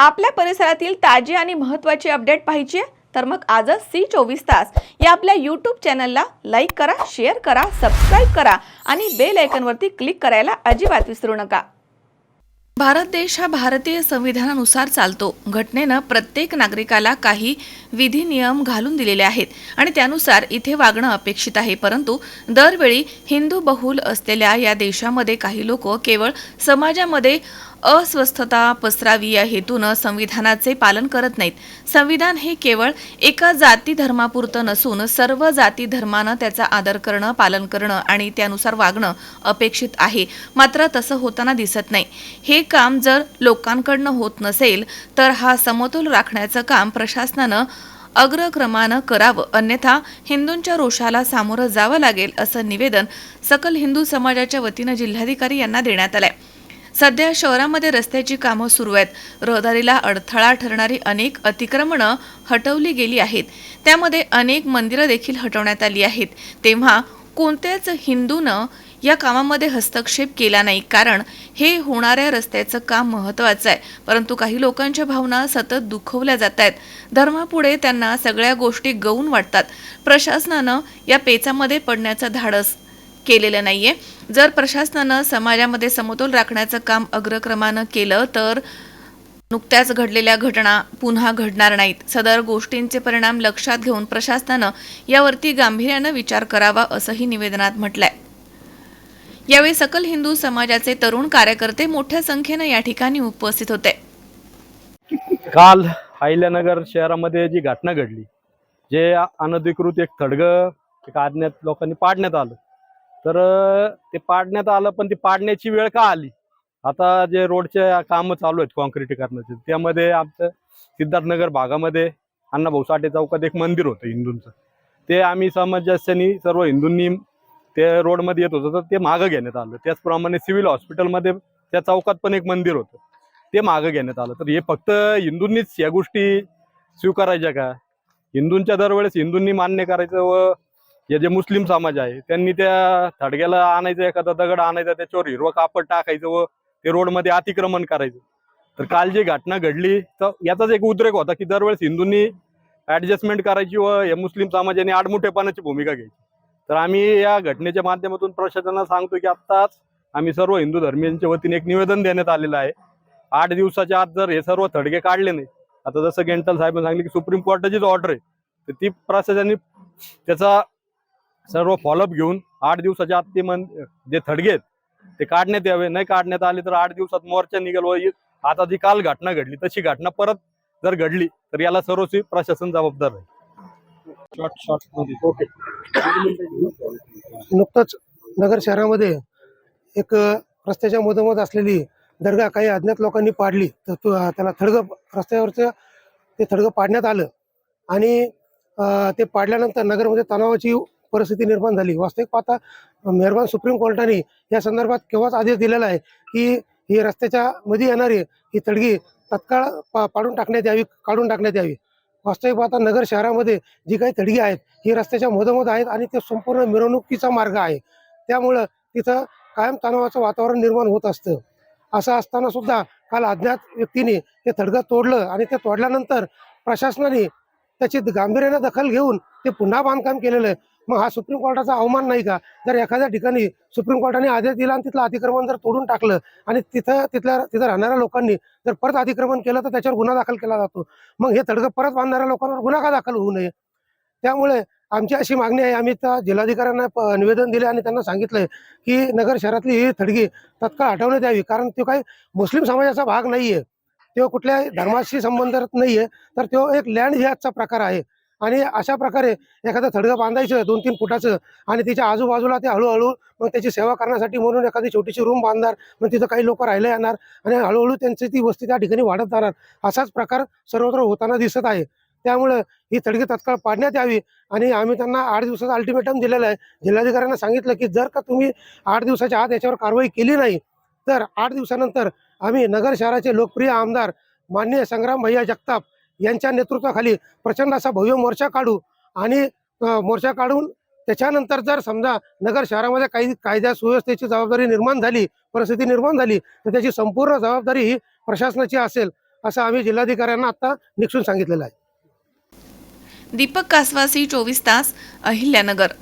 आपल्या परिसरातील ताजी आणि महत्त्वाची अपडेट पाहिजे? तर मग आजच सी चोवीस तास या आपल्या यूट्यूब चॅनलला लाईक करा शेअर करा सबस्क्राईब करा आणि बेल आयकनवरती क्लिक करायला अजिबात विसरू नका. भारत देश हा भारतीय संविधानानुसार चालतो. घटनेनं प्रत्येक नागरिकाला काही विधी नियम घालून दिलेले आहेत आणि त्यानुसार इथे वागणं अपेक्षित आहे. परंतु दरवेळी हिंदू बहुल असलेल्या या देशामध्ये काही लोक केवळ समाजामध्ये अस्वस्थता पसरावी या हेतूनं संविधानाचे पालन करत नाहीत. संविधान हे केवळ एका जाती धर्मापुरतं नसून सर्व जाती धर्मानं त्याचा आदर करणं पालन करणं आणि त्यानुसार वागणं अपेक्षित आहे. मात्र तसं होताना दिसत नाही. हे काम जर लोकांकडनं होत नसेल तर हा समतोल राखण्याचं काम प्रशासनानं अग्रक्रमानं करावं. अन्यथा हिंदूंच्या रोषाला सामोरं जावं लागेल असं निवेदन सकल हिंदू समाजाच्या वतीनं जिल्हाधिकारी यांना देण्यात आलंय. सध्या शहरामध्ये रस्त्याची कामं सुरू आहेत. रहदारीला अडथळा ठरणारी अनेक अतिक्रमणं हटवली गेली आहेत. त्यामध्ये अनेक मंदिरं देखील हटवण्यात आली आहेत. तेव्हा कोणत्याच हिंदूनं या कामामध्ये हस्तक्षेप केला नाही. कारण हे होणाऱ्या रस्त्याचं काम महत्त्वाचं आहे. परंतु काही लोकांच्या भावना सतत दुखवल्या जात आहेत. धर्मापुढे त्यांना सगळ्या गोष्टी गौण वाटतात. प्रशासनानं या पेचामध्ये पडण्याचं धाडस केलेलं नाहीये. जर प्रशासनानं समाजामध्ये समतोल राखण्याचं काम अग्रक्रमानं केलं तर नुकत्याच घडलेल्या घटना पुन्हा घडणार नाहीत. सदर गोष्टींचे परिणाम लक्षात घेऊन प्रशासनानं यावरती गांभीर्यानं विचार करावा असंही निवेदनात म्हटलंय. यावेळी सकल हिंदू समाजाचे तरुण कार्यकर्ते मोठ्या संख्येनं या ठिकाणी उपस्थित होते. काल हायल्यानगर शहरामध्ये जी घटना घडली जे अनधिकृत एक खडग एक आज्ञात लोकांनी पाडण्यात आलं तर ते पाडण्यात आलं पण ती पाडण्याची वेळ का आली? आता जे रोडचे कामं चालू आहेत कॉन्क्रिटीकरणाचे त्यामध्ये आमचं सिद्धार्थनगर भागामध्ये अण्णाभाऊ साठे चौकात एक मंदिर होतं हिंदूंचं. ते आम्ही समाजाच्यांनी सर्व हिंदूंनी ते रोडमध्ये येत होतं तर ते मागं घेण्यात आलं. त्याचप्रमाणे सिव्हिल हॉस्पिटलमध्ये त्या चौकात पण एक मंदिर होतं. ते मागं घेण्यात आलं. तर हे फक्त हिंदूंनीच या गोष्टी स्वीकारायच्या का? हिंदूंच्या दरवेळेस हिंदूंनी मान्य करायचं व हे जे मुस्लिम समाज आहे त्यांनी त्या थडग्याला आणायचं एखादा दगड आणायचा त्याच्यावर हिरवं कापड टाकायचं व ते रोडमध्ये अतिक्रमण करायचं. तर काल जी घटना घडली तर याचाच एक उद्रेक होता की दरवेळेस हिंदूंनी ऍडजस्टमेंट करायची व या मुस्लिम समाजाने आडमुठेपणाची भूमिका घ्यायची. तर आम्ही या घटनेच्या माध्यमातून प्रशासनाला सांगतो की आत्ताच आम्ही सर्व हिंदू धर्मियांच्या वतीने एक निवेदन देण्यात आलेलं आहे. आठ दिवसाच्या आत जर हे सर्व थडगे काढले नाही आता जसं गेंटल साहेबांनी सांगितलं की सुप्रीम कोर्टाचीच ऑर्डर आहे तर ती प्रशासनाने त्याचा सर्व फॉलोअप घेऊन आठ दिवसाच्या आत ते मन जे थडगे आहेत ते काढण्यात यावे. नाही काढण्यात आले तर आठ दिवसात मोर्चा निघेल व आता जी काल घटना घडली तशी घटना परत जर घडली तर याला सर्वस्वी प्रशासन जबाबदार आहे शॉर्ट शॉर्ट ओके नुकतंच नगर शहरामध्ये एक रस्त्याच्या मधोमध असलेली दर्गा काही अज्ञात लोकांनी पाडली तर त्याला थडगं रस्त्यावरचं ते थडगं पाडण्यात आलं. आणि ते पाडल्यानंतर नगरमध्ये तणावाची परिस्थिती निर्माण झाली. वास्तविक पाहता मेहरबान सुप्रीम कोर्टाने या संदर्भात केव्हाच आदेश दिलेला आहे की ही रस्त्याच्या मध्ये येणारी ही तडगी तत्काळ पा पाडून टाकण्यात यावी काढून टाकण्यात यावी. वास्तविक पाहता नगर शहरामध्ये जी काही तडगी आहेत ही रस्त्याच्या मधोमध आहेत आणि ते संपूर्ण मिरवणुकीचा मार्ग आहे. त्यामुळं तिथं कायम तणावाचं वातावरण निर्माण होत असतं. असं असताना सुद्धा काल अज्ञात व्यक्तीने ते थडगं तोडलं आणि ते तोडल्यानंतर प्रशासनाने त्याची गांभीर्यानं दखल घेऊन ते पुन्हा बांधकाम केलेलं आहे. मग हा सुप्रीम कोर्टाचा अवमान नाही का? जर एखाद्या ठिकाणी सुप्रीम कोर्टाने आदेश दिला आणि तिथलं अतिक्रमण जर तोडून टाकलं आणि तिथं तिथल्या तिथं राहणाऱ्या लोकांनी जर परत अतिक्रमण केलं तर त्याच्यावर गुन्हा दाखल केला जातो. मग हे तडकं परत बांधणाऱ्या लोकांवर गुन्हा का दाखल होऊ नये? त्यामुळे आमची अशी मागणी आहे. आम्ही त्या जिल्हाधिकाऱ्यांना निवेदन दिले आणि त्यांना सांगितलंय की नगर शहरातली ही थडगी तत्काळ हटवण्यात यावी. कारण तो काही मुस्लिम समाजाचा भाग नाहीये. तो कुठल्याही धर्माशी संबंधित नाहीये. तर तो एक लँड ह्याचा प्रकार आहे. आणि अशा प्रकारे एखादं थडगं बांधायचं दोन तीन फुटाचं आणि तिच्या आजूबाजूला ते हळूहळू मग त्याची सेवा करण्यासाठी म्हणून एखादी छोटीशी रूम बांधणार मग तिथं काही लोक राहिले येणार आणि हळूहळू त्यांची ती वस्ती त्या ठिकाणी वाढत जाणार. असाच प्रकार सर्वत्र होताना दिसत आहे. त्यामुळं ही थडगी तत्काळ पाडण्यात यावी आणि आम्ही त्यांना आठ दिवसाचा अल्टिमेटम दिलेला आहे. जिल्हाधिकाऱ्यांना सांगितलं की जर का तुम्ही आठ दिवसाच्या आत याच्यावर कारवाई केली नाही तर आठ दिवसानंतर आम्ही नगर शहराचे लोकप्रिय आमदार माननीय संग्राम भैया जगताप यांच्या नेतृत्वाखाली प्रचंड असा भव्य मोर्चा काढू आणि मोर्चा काढून त्याच्यानंतर जर समजा नगर शहरामध्ये काही कायद्या सुव्यवस्थेची जबाबदारी निर्माण झाली परिस्थिती निर्माण झाली तर त्याची संपूर्ण जबाबदारी ही प्रशासनाची असेल असं आम्ही जिल्हाधिकाऱ्यांना आता निक्षून सांगितलेलं आहे. दीपक कासवासी चोवीस तास अहिल्यानगर.